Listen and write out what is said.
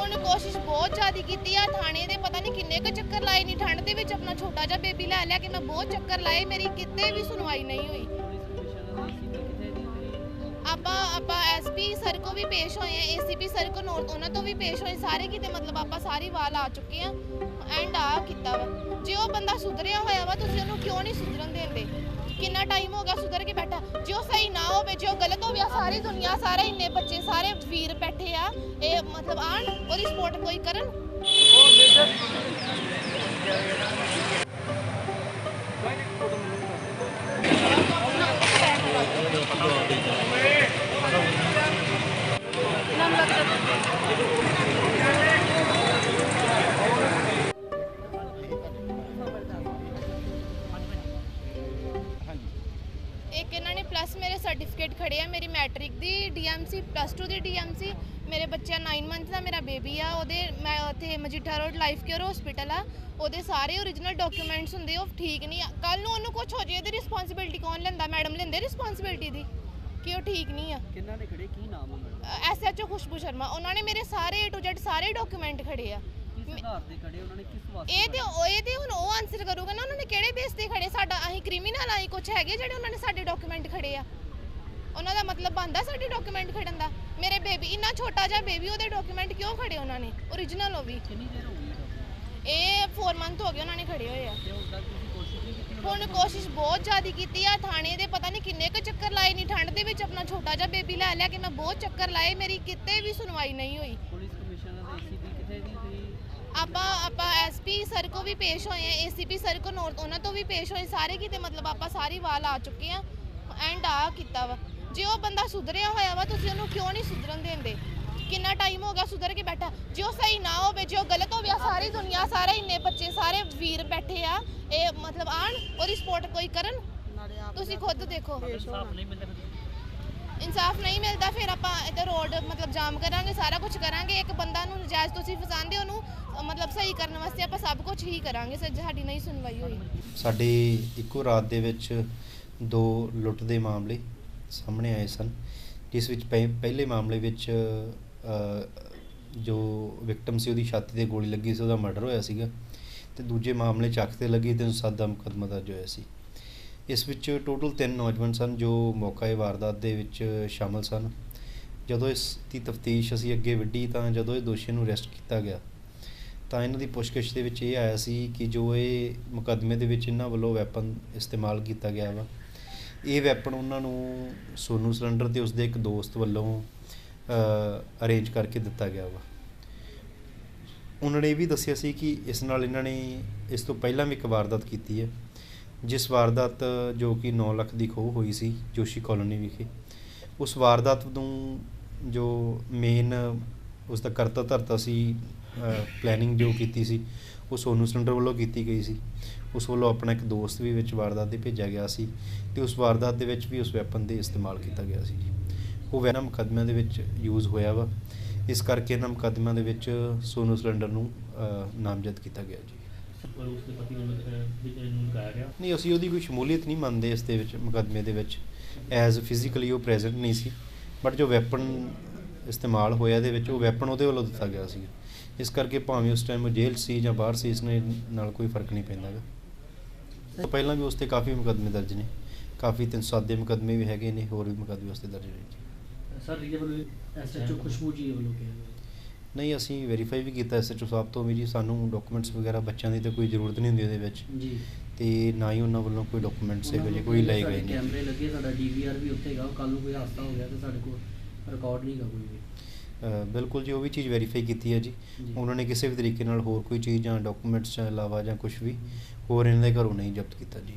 ਹੁਣ ਕੋਸ਼ਿਸ਼ ਬਹੁਤ ਜ਼ਿਆਦਾ ਕੀਤੀ ਆ। ਥਾਣੇ ਦੇ ਪਤਾ ਨਹੀਂ ਕਿੰਨੇ ਕੁ ਚੱਕਰ ਲਾਏ ਨਹੀਂ ਠੰਡ ਦੇ ਵਿੱਚ ਆਪਣਾ ਛੋਟਾ ਜਿਹਾ ਬੇਬੀ ਲੈ ਲਿਆ ਕਿ ਮੈਂ ਬਹੁਤ ਚੱਕਰ ਲਾਏ, ਮੇਰੀ ਕਿਤੇ ਵੀ ਸੁਣਵਾਈ ਨਹੀਂ ਹੋਈ। ਆਪਾਂ ਆਪਾਂ ਐਸਪੀ ਸਰ ਕੋ ਵੀ ਪੇਸ਼ ਹੋਏ ਆ ਏਸੀਪੀ ਸਰ ਕੋ ਨੋਟ ਉਹਨਾਂ ਤੋਂ ਵੀ ਪੇਸ਼ ਹੋਏ, ਸਾਰੇ ਕਿਤੇ ਮਤਲਬ ਆਪਾਂ ਸਾਰੀ ਵਾਲ ਆ ਚੁੱਕੇ ਆ, ਐਂਡ ਆ ਕੀਤਾ ਵਾ। ਜੇ ਉਹ ਬੰਦਾ ਸੁਧਰਿਆ ਹੋਇਆ ਵਾ, ਤੁਸੀਂ ਉਹਨੂੰ ਕਿਉਂ ਨਹੀਂ ਸੁਧਰਨ ਦਿੰਦੇ? ਕਿੰਨਾ ਟਾਈਮ ਹੋ ਗਿਆ ਸੁਧਰ ਕੇ ਬੈਠਾ? ਜੇ ਉਹ ਸਹੀ ਨਾ ਹੋਵੇ ਜੇ ਉਹ ਗਲਤ ਹੋ ਗਿਆ ਸਾਰੀ ਦੁਨੀਆ ਸਾਰੇ ਇੰਨੇ ਬੱਚੇ ਸਾਰੇ ਵੀਰ ਬੈਠੇ ਆ ਇਹ ਮਤਲਬ ਆਣ ਉਹਦੀ ਸਪੋਰਟ ਕੋਈ ਕਰਨ ਇੱਕ ਇਹਨਾਂ ਨੇ ਪਲੱਸ ਮੇਰੇ ਸਰਟੀਫਿਕੇਟ ਖੜੇ ਆ ਮੇਰੀ ਮੈਟ੍ਰਿਕ ਦੀ ਡੀਐਮਸੀ ਪਲੱਸ 2 ਦੀ ਡੀਐਮਸੀ ਮੇਰੇ ਬੱਚਾ 9 ਮੰਥ ਦਾ ਮੇਰਾ ਬੇਬੀ ਆ ਉਹਦੇ ਮੈਂ ਉੱਥੇ Majitha road life care hospital ਆ ਉਹਦੇ ਸਾਰੇ ਓਰੀਜਨਲ ਡਾਕੂਮੈਂਟਸ ਹੁੰਦੇ ਉਹ ਠੀਕ ਨਹੀਂ ਕੱਲ ਨੂੰ ਉਹਨੂੰ ਕੁਝ ਹੋ ਜੇ ਇਹਦੀ ਰਿਸਪੌਂਸਿਬਿਲਟੀ ਕੌਣ ਲੈਂਦਾ? ਮੈਡਮ ਲੈਂਦੇ ਰਿਸਪੌਂਸਿਬਿਲਟੀ ਦੀ ਕਿ ਉਹ ਠੀਕ ਨਹੀਂ ਆ। ਕਿੰਨਾ ਨੇ ਖੜੇ? ਕੀ ਨਾਮ ਆ ਮੈਡਮ ਐਸਐਚਓ ਖੁਸ਼ਬੂ ਸ਼ਰਮਾ ਉਹਨਾਂ ਨੇ ਮੇਰੇ ਸਾਰੇ A to Z ਸਾਰੇ ਡਾਕੂਮੈਂਟ ਖੜੇ ਆ। ਕਿਸ ਆਧਾਰ ਤੇ ਖੜੇ? ਉਹਨਾਂ ਨੇ ਕਿਸ ਵਾਸਤੇ ਇਹ ਤੇ ਉਹ ਇਹ ਤੇ ਹੁਣ ਉਹ ਆਨਸਰ ਕਰੂਗਾ ਨਾ ਉਹਨਾਂ ਨੇ ਕਿਹੜੇ ਬੇਸ ਤੇ ਖੜੇ? ਸਾਡਾ ਅਸੀਂ ਕ੍ਰਿਮੀਨਲ ਕੁਝ ਹੈਗੇ ਜਿਹੜੇ ਉਹਨਾਂ ਨੇ ਸਾਡੇ ਡਾਕੂਮੈਂਟ ਖੜੇ ਆ? ਉਹਨਾਂ ਦਾ ਮਤਲਬ ਬੰਦਾ ਸਾਡੇ ਡਾਕੂਮੈਂਟ ਖੜਨ ਦਾ? ਮੇਰੇ ਬੇਬੀ ਇੰਨਾ ਛੋਟਾ ਜਿਹਾ ਬੇਬੀ ਉਹਦੇ ਡਾਕੂਮੈਂਟ ਕਿਉਂ ਖੜੇ ਉਹਨਾਂ ਨੇ? ਓਰੀਜਨਲ ਉਹ ਵੀ। ਇਹ 4 ਮੰਥ ਹੋ ਗਏ ਉਹਨਾਂ ਨੇ ਖੜੇ ਹੋਏ ਆ। ਹੁਣ ਕੋਸ਼ਿਸ਼ ਬਹੁਤ ਜ਼ਿਆਦਾ ਕੀਤੀ ਆ ਥਾਣੇ ਦੇ ਪਤਾ ਨਹੀਂ ਕਿੰਨੇ ਕੁ ਚੱਕਰ ਲਾਏ ਨਹੀਂ ਠੰਡ ਦੇ ਵਿੱਚ ਆਪਣਾ ਛੋਟਾ ਜਿਹਾ ਬੇਬੀ ਲੈ ਲਿਆ ਕਿ ਮੈਂ ਬਹੁਤ ਚੱਕਰ ਲਾਏ ਮੇਰੀ ਕਿਤੇ ਵੀ ਸੁਣਵਾਈ ਨਹੀਂ ਹੋਈ। ਪੁਲਿਸ ਕਮਿਸ਼ਨਰ ਦੇ ਏਸੀਪੀ ਕਿੱਥੇ ਦੀ ਤੁਸੀਂ ਆਪਾਂ ਸਰ ਕੋ ਵੀ ਪੇਸ਼ ਹੋਏ ਆ ਏਸੀਪੀ ਸਰ ਕੋ ਨੋਟ ਉਹਨਾਂ ਤੋਂ ਵੀ ਪੇਸ਼ ਹੋਏ ਸਾਰੇ ਕਿਤੇ ਮਤਲਬ ਆਪਾਂ ਸਾਰੀ ਵਾਲ ਆ ਚੁੱਕੇ ਆ ਐਂਡ ਆ ਕੀਤਾ ਵਾ। ਜੇ ਉਹ ਬੰਦਾ ਸੁਧਰਿਆ ਹੋਇਆ ਵਾ ਤੁਸੀਂ ਉਹਨੂੰ ਕਿਉਂ ਨਹੀਂ ਸੁਧਰਨ ਦਿੰਦੇ? ਕਿੰਨਾ ਟਾਈਮ ਹੋ ਗਿਆ ਸੁਧਰ ਕੇ ਬੈਠਾ? ਜੇ ਉਹ ਸਹੀ ਨਾ ਹੋਵੇ ਜੇ ਉਹ ਗਲਤ ਹੋ ਗਿਆ ਸਾਰੀ ਦੁਨੀਆ ਸਾਰੇ ਇੰਨੇ ਬੱਚੇ ਸਾਰੇ ਵੀਰ ਬੈਠੇ ਆ ਇਹ ਮਤਲਬ ਆਣ ਉਹਦੀ ਸਪੋਰਟ ਕੋਈ ਕਰਨ? ਤੁਸੀਂ ਖੁਦ ਦੇਖੋ। ਇਨਸਾਫ ਨਹੀਂ ਮਿਲਦਾ, ਫਿਰ ਆਪਾਂ ਇੱਧਰ ਰੋਡ ਮਤਲਬ ਜਾਮ ਕਰਾਂਗੇ, ਸਾਰਾ ਕੁਝ ਕਰਾਂਗੇ। ਇੱਕ ਬੰਦਾ ਨੂੰ ਨਜਾਇਜ਼ ਤੁਸੀਂ ਫਸਾਉਂਦੇ ਉਹਨੂੰ ਮਤਲਬ ਸਹੀ ਕਰਨ ਵਾਸਤੇ ਆਪਾਂ ਸਭ ਕੁਝ ਹੀ ਕਰਾਂਗੇ। ਸਰ ਸਾਡੀ ਨਹੀਂ ਸੁਣਵਾਈ ਹੋਈ। ਸਾਡੇ ਇੱਕੋ ਰਾਤ ਦੇ ਵਿੱਚ ਦੋ ਲੁੱਟ ਦੇ ਮਾਮਲੇ ਸਾਹਮਣੇ ਆਏ ਸਨ। ਜਿਸ ਵਿੱਚ ਪਹਿ- ਪਹਿਲੇ ਮਾਮਲੇ ਵਿੱਚ ਜੋ ਵਿਕਟਮ ਸੀ, ਉਹਦੀ ਛਾਤੀ ਤੇ ਗੋਲੀ ਲੱਗੀ ਸੀ, ਉਹਦਾ ਮਰਡਰ ਹੋਇਆ ਸੀਗਾ। ਤੇ ਦੂਜੇ ਮਾਮਲੇ ਚੱਕ ਤੇ ਲੱਗੀ, ਤੇ ਸਾਦਾ ਮੁਕੱਦਮਾ ਦਰਜ ਹੋਇਆ ਸੀ। ਇਸ ਵਿੱਚ ਟੋਟਲ ਤਿੰਨ ਨੌਜਵਾਨ ਸਨ ਜੋ ਮੌਕਾਏ ਵਾਰਦਾਤ ਦੇ ਵਿੱਚ ਸ਼ਾਮਲ ਸਨ। ਜਦੋਂ ਇਸ ਦੀ ਤਫਤੀਸ਼ ਅਸੀਂ ਅੱਗੇ ਵਿੱਢੀ ਤਾਂ ਜਦੋਂ ਇਹ ਦੋਸ਼ੀ ਨੂੰ ਅਰੈਸਟ ਕੀਤਾ ਗਿਆ, ਤਾਂ ਇਹਨਾਂ ਦੀ ਪੁੱਛਗਿੱਛ ਦੇ ਵਿੱਚ ਇਹ ਆਇਆ ਸੀ ਕਿ ਜੋ ਇਹ ਮੁਕੱਦਮੇ ਦੇ ਵਿੱਚ ਇਹਨਾਂ ਵੱਲੋਂ ਵੈਪਨ ਇਸਤੇਮਾਲ ਕੀਤਾ ਗਿਆ ਵਾ, ਇਹ ਵੈਪਨ ਉਹਨਾਂ ਨੂੰ ਸੋਨੂ ਸਿਲੰਡਰ ਤੇ ਉਸਦੇ ਇੱਕ ਦੋਸਤ ਵੱਲੋਂ ਅਰੇਂਜ ਕਰਕੇ ਦਿੱਤਾ ਗਿਆ ਵਾ। ਉਹਨਾਂ ਨੇ ਇਹ ਵੀ ਦੱਸਿਆ ਸੀ ਕਿ ਇਸ ਨਾਲ ਇਹਨਾਂ ਨੇ ਇਸ ਤੋਂ ਪਹਿਲਾਂ ਵੀ ਇੱਕ ਵਾਰਦਾਤ ਕੀਤੀ ਹੈ। ਜਿਸ ਵਾਰਦਾਤ, ਜੋ ਕਿ 9 ਲੱਖ ਦੀ ਖੋਹ ਹੋਈ ਸੀ ਜੋਸ਼ੀ ਕਾਲੋਨੀ ਵਿਖੇ, ਉਸ ਵਾਰਦਾਤ ਨੂੰ ਜੋ ਮੇਨ ਉਸ ਦਾ ਕਰਤਾ ਧਰਤਾ ਸੀ ਪਲੈਨਿੰਗ ਜੋ ਕੀਤੀ ਸੀ, ਉਹ ਸੋਨੂ ਸਿਲੰਡਰ ਵੱਲੋਂ ਕੀਤੀ ਗਈ ਸੀ। ਉਸ ਵੱਲੋਂ ਆਪਣਾ ਇੱਕ ਦੋਸਤ ਵੀ ਵਿੱਚ ਵਾਰਦਾਤ ਦੇ ਭੇਜਿਆ ਗਿਆ ਸੀ ਤੇ ਉਸ ਵਾਰਦਾਤ ਦੇ ਵਿੱਚ ਵੀ ਉਸ ਵੈਪਨ ਦੇ ਇਸਤੇਮਾਲ ਕੀਤਾ ਗਿਆ ਸੀ। ਜੀ ਉਹ ਵੈਨਾ ਮੁਕੱਦਮਿਆਂ ਦੇ ਵਿੱਚ ਯੂਜ਼ ਹੋਇਆ ਵਾ। ਇਸ ਕਰਕੇ ਇਹਨਾਂ ਮੁਕੱਦਮਿਆਂ ਦੇ ਵਿੱਚ ਸੋਨੂ ਸਿਲੰਡਰ ਨੂੰ ਨਾਮਜ਼ਦ ਕੀਤਾ ਗਿਆ ਜੀ। ਪਰ ਉਸ ਦੇ ਪਤੀ ਨੂੰ ਵਿੱਚ ਨੂੰ ਲਗਾਇਆ ਗਿਆ? ਨਹੀਂ ਅਸੀਂ ਉਹਦੀ ਕੋਈ ਸ਼ਮੂਲੀਅਤ ਨਹੀਂ ਮੰਨਦੇ ਇਸ ਦੇ ਵਿੱਚ ਮੁਕੱਦਮੇ ਦੇ ਵਿੱਚ। ਐਜ਼ ਫਿਜ਼ੀਕਲੀ ਉਹ ਪ੍ਰੈਜ਼ੈਂਟ ਨਹੀਂ ਸੀ ਬਟ ਜੋ ਵੈਪਨ ਇਸਤੇਮਾਲ ਹੋਇਆ ਇਹਦੇ ਵਿੱਚ ਉਹ ਵੈਪਨ ਉਹਦੇ ਵੱਲੋਂ ਦਿੱਤਾ ਗਿਆ ਸੀ। ਇਸ ਕਰਕੇ ਭਾਵੇਂ ਉਸ ਟਾਈਮ ਉਹ ਜੇਲ੍ਹ ਸੀ ਜਾਂ ਬਾਹਰ ਸੀ ਇਸ ਨੇ ਨਾਲ ਕੋਈ ਫ਼ਰਕ ਨਹੀਂ ਪੈਂਦਾ ਗਾ ਪਹਿਲਾਂ ਵੀ ਉਸ ਤੇ ਕਾਫੀ ਮੁਕੱਦਮੇ ਦਰਜ ਨੇ। ਕਾਫੀ 307 ਦੇ ਮੁਕੱਦਮੇ ਵੀ ਹੈਗੇ ਨੇ ਹੋਰ ਵੀ ਮੁਕੱਦਮੇ ਉਸ ਤੇ ਦਰਜ ਨੇ। ਜੀ ਸਰ ਰੀਜੇ ਵੱਲੋਂ ਐਸਐਚਓ ਖੁਸ਼ਬੂ ਜੀ ਵੱਲੋਂ ਕਿਹਾ ਨਹੀਂ ਅਸੀਂ ਵੈਰੀਫਾਈ ਵੀ ਕੀਤਾ ਐਸਐਚਓ ਸਾਹਿਬ ਤੋਂ ਵੀ ਜੀ ਸਾਨੂੰ ਡਾਕੂਮੈਂਟਸ ਵਗੈਰਾ ਬੱਚਿਆਂ ਦੀ ਤਾਂ ਕੋਈ ਜ਼ਰੂਰਤ ਨਹੀਂ ਹੁੰਦੀ ਉਹਦੇ ਵਿੱਚ। ਜੀ। ਤੇ ਨਾ ਹੀ ਉਹਨਾਂ ਵੱਲੋਂ ਕੋਈ ਡਾਕੂਮੈਂਟਸ ਇਹੋ ਜਿਹੇ ਕੋਈ ਲਏ ਗਏ ਕੈਮਰੇ ਲੱਗੇ ਸਾਡਾ ਡੀਵੀਆਰ ਵੀ ਉੱਥੇ ਹੈਗਾ ਕੱਲ ਨੂੰ ਕੋਈ ਹਾਦਸਾ ਹੋ ਗਿਆ ਤੇ ਸਾਡੇ ਕੋਲ ਰਿਕਾਰਡ ਨਹੀਂ ਹੈਗਾ ਕੋਈ ਵੀ। ਬਿਲਕੁਲ ਜੀ ਉਹ ਵੀ ਚੀਜ਼ ਵੈਰੀਫਾਈ ਕੀਤੀ ਹੈ ਜੀ। ਜੀ। ਉਹਨਾਂ ਨੇ ਕਿਸੇ ਵੀ ਤਰੀਕੇ ਨਾਲ ਹੋਰ ਕੋਈ ਚੀਜ਼ ਜਾਂ ਡਾਕੂਮੈਂਟਸ ਤੋਂ ਇਲਾਵਾ ਜਾਂ ਕੁਝ ਵੀ ਹੋਰ ਇਹਨਾਂ ਦੇ ਘਰੋਂ ਨਹੀਂ ਜ਼ਬਤ ਕੀਤਾ ਜੀ।